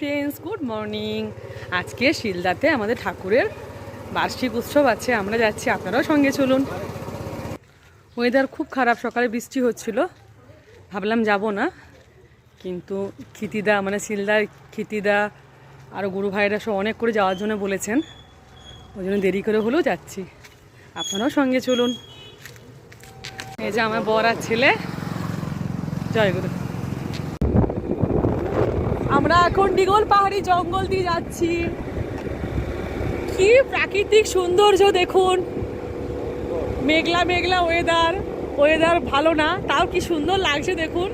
Friends good morning আজকে শিলদাতে আমাদের ঠাকুরের বার্ষিক উৎসব আছে, আমরা যাচ্ছি, আপনারাও সঙ্গে চলুন। ওয়েদার খুব খারাপ, সকালে বৃষ্টি হচ্ছিল, ভাবলাম যাব না, কিন্তু খিতিদা মানে শিলদার খিতিদা আর গুরু ভাইরা সব অনেক করে যাওয়ার জন্য বলেছেন, ওই জন্য দেরি করে হলেও যাচ্ছি। আপনারাও সঙ্গে চলুন। এই যে আমার বর আর ছেলে। জয় গুরু। আমরা এখন ডিগল পাহাড়ি জঙ্গল দিয়ে যাচ্ছি। কি প্রাকৃতিক সৌন্দর্য দেখুন। মেঘলা মেঘলা ওয়েদার ওয়েদার ভালো না, তাও কি সুন্দর লাগছে দেখুন।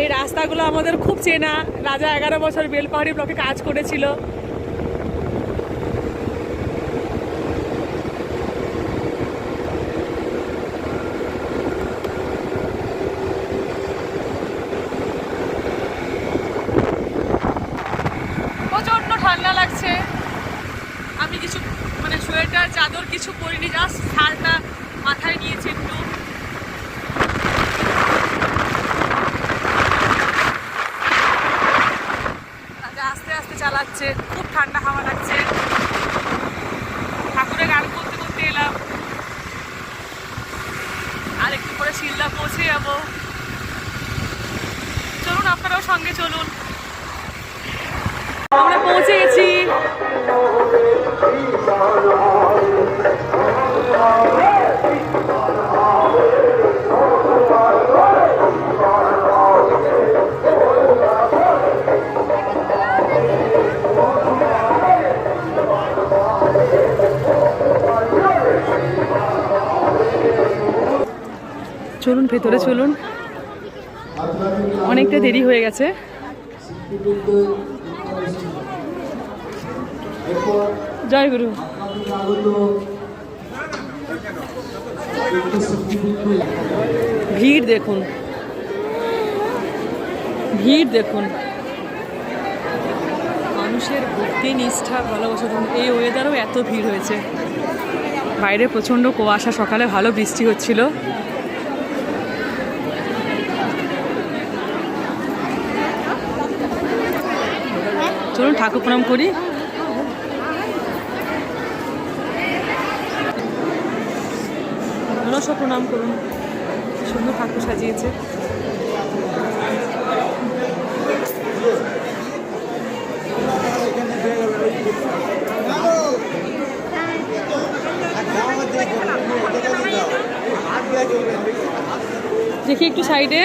এই রাস্তাগুলো আমাদের খুব চেনা। রাজা এগারো বছর বেলপাহাড়ি ব্লকে কাজ করেছিল প্রচণ্ড ঠান্ডা লাগছে আমি কিছু মানে সোয়েটার চাদর কিছু করিনি জাস্ট শালটা মাথায় নিয়েছি একটু আস্তে আস্তে চালাচ্ছে, খুব ঠান্ডা হাওয়া লাগছে। ঠাকুরের গান করতে করতে এলাম। আর একটু পরে শিলদা পৌঁছে যাব। চলুন, আপনারাও সঙ্গে চলুন। আমরা পৌঁছে গেছি চলুন ভেতরে চলুন। অনেকটা দেরি হয়ে গেছে। জয় গুরু। ভিড় দেখুন। ভিড় দেখুন। মানুষের ভক্তি, নিষ্ঠা, ভালোবাসা দেখুন এই ওয়েদারও এত ভিড় হয়েছে। বাইরে প্রচণ্ড কুয়াশা, সকালে ভালো বৃষ্টি হচ্ছিল। চলুন ঠাকুর প্রণাম করি। আপনারাও প্রণাম করুন। সুন্দর ঠাকুর সাজিয়েছে। দেখি একটু সাইডে।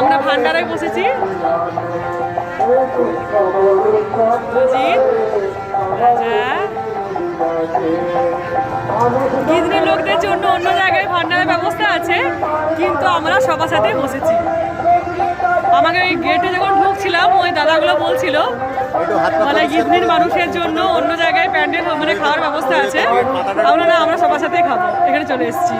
আমরা ভান্ডারায় বসেছি। রাজা গিদনি লোকদের জন্য অন্য জায়গায় ভান্ডারের ব্যবস্থা আছে, কিন্তু আমরা সবার সাথে বসেছি। আমাকে ওই গেটে যখন ঢুকছিলাম, ওই দাদাগুলো বলছিল মানে গিদনির মানুষের জন্য অন্য জায়গায় প্যান্ডেল মানে খাওয়ার ব্যবস্থা আছে। আমরা না, আমরা সবার সাথেই খাব। এখানে চলে এসেছি।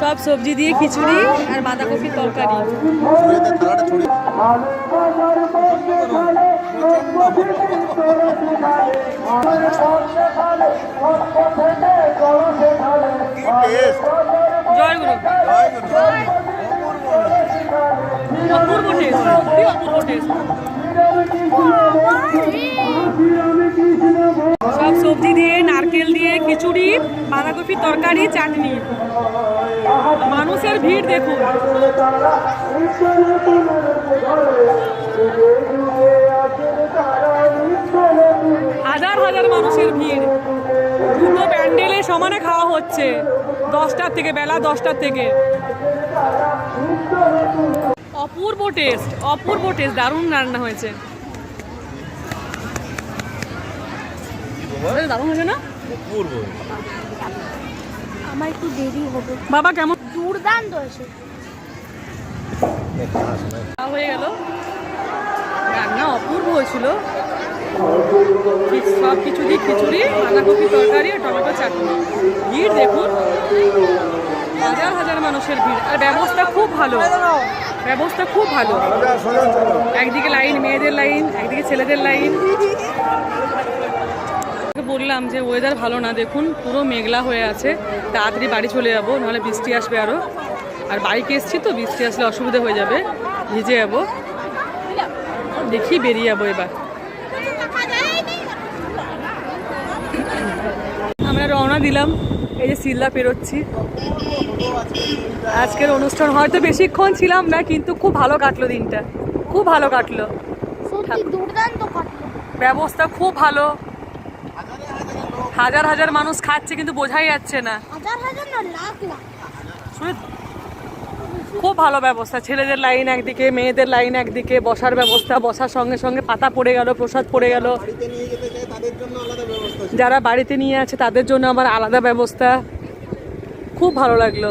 সব সবজি দিয়ে খিচুড়ি আর বাঁধাকপির তরকারি। জয় গুরু অপূর্ব তরকারি, চাটনি। মানুষের ভিড় দেখুন। হাজার হাজার মানুষের ভিড়। দুটো প্যান্ডেলে সমানে খাওয়া হচ্ছে। দশটার থেকে, বেলা দশটার থেকে। অপূর্ব টেস্ট অপূর্ব টেস্ট, দারুণ রান্না হয়েছে। দারুণ হয়েছে না? আমার একটু দেরি হবে। বাবা কেমন? দুর্দান্ত খাওয়া হয়ে গেল। রান্না অপূর্ব হয়েছিল। সব কিছু দিয়ে খিচুড়ি বাঁধাকপি তরকারি আর টমেটো চাটনি। ভিড় দেখুন। হাজার হাজার মানুষের ভিড়। আর ব্যবস্থা খুব ভালো। ব্যবস্থা খুব ভালো। একদিকে লাইন মেয়েদের লাইন একদিকে ছেলেদের লাইন। বললাম যে ওয়েদার ভালো না দেখুন পুরো মেঘলা হয়ে আছে। তাড়াতাড়ি বাড়ি চলে যাব নাহলে বৃষ্টি আসবে আরও আর বাইকে এসছি তো বৃষ্টি আসলে অসুবিধা হয়ে যাবে। ভিজে যাব। দেখি বেরিয়ে যাব এবার। আমরা রওনা দিলাম এই যে শিলদা পেরোচ্ছি। আজকের অনুষ্ঠান হয়তো বেশিক্ষণ ছিলাম না কিন্তু খুব ভালো কাটলো দিনটা। খুব ভালো কাটলো। ব্যবস্থা খুব ভালো। হাজার হাজার মানুষ খাচ্ছে কিন্তু বোঝাই যাচ্ছে না। হাজার হাজার না লাখ লাখ। শুনে খুব ভালো ব্যবস্থা ছেলেদের লাইন একদিকে মেয়েদের লাইন একদিকে বসার ব্যবস্থা বসার সঙ্গে সঙ্গে পাতা পড়ে গেল প্রসাদ পড়ে গেল। যারা বাড়িতে নিয়ে আছে তাদের জন্য আবার আলাদা ব্যবস্থা। খুব ভালো লাগল।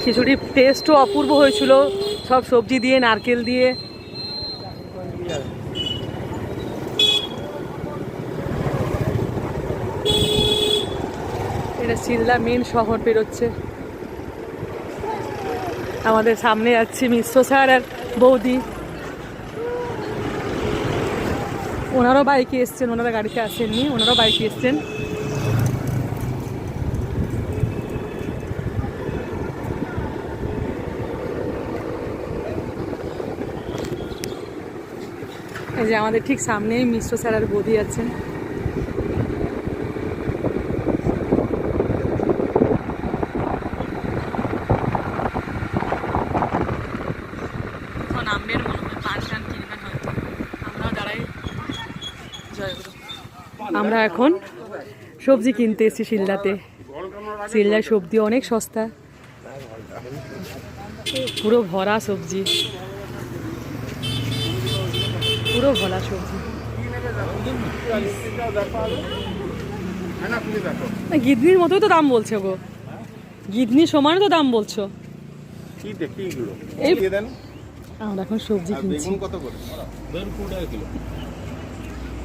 খিচুড়ির টেস্টও অপূর্ব হয়েছিল। সব সবজি দিয়ে নারকেল দিয়ে। এটা শিলদা মেন শহর পেরোচ্ছে আমাদের সামনে যাচ্ছে মিশ্র স্যার আর বৌদি। ওনারও বাইকে এসছেন, ওনারা গাড়িতে আসেননি, ওনারাও বাইকে এসছেন। এই যে আমাদের ঠিক সামনেই মিশ্র স্যার আর বৌদি আছেন এখন আমের মনে হয় পান টান কিনবেন হয়তো আমরাও দাঁড়াই জয়গুরু আমরা এখন সবজি কিনতে এসেছি শিলদাতে। শিলদায় সবজি অনেক সস্তা। পুরো ভরা সবজি। পুরো ভরা সবজি। গিদনির মতোই তো দাম বলছে গো। গিদনি সমানই তো দাম বলছো। আমরা এখন সবজি কিনছি।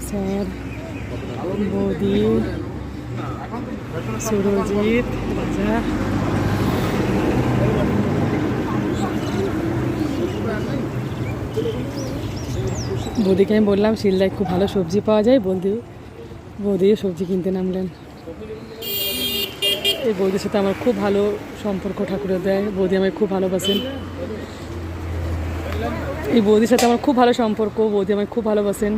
স্যার বৌদি, সুরজিৎ রাজা বৌদিকে আমি বললাম, শিলদায় খুব ভালো সবজি পাওয়া যায়। বৌদি, বৌদিও সবজি কিনতে নামলেন। এই বৌদির সাথে আমার খুব ভালো সম্পর্ক ঠাকুরের দেয় বৌদি আমায় খুব ভালোবাসেন। এই বৌদির সাথে আমার খুব ভালো সম্পর্ক। বৌদি আমায় খুব ভালোবাসেন।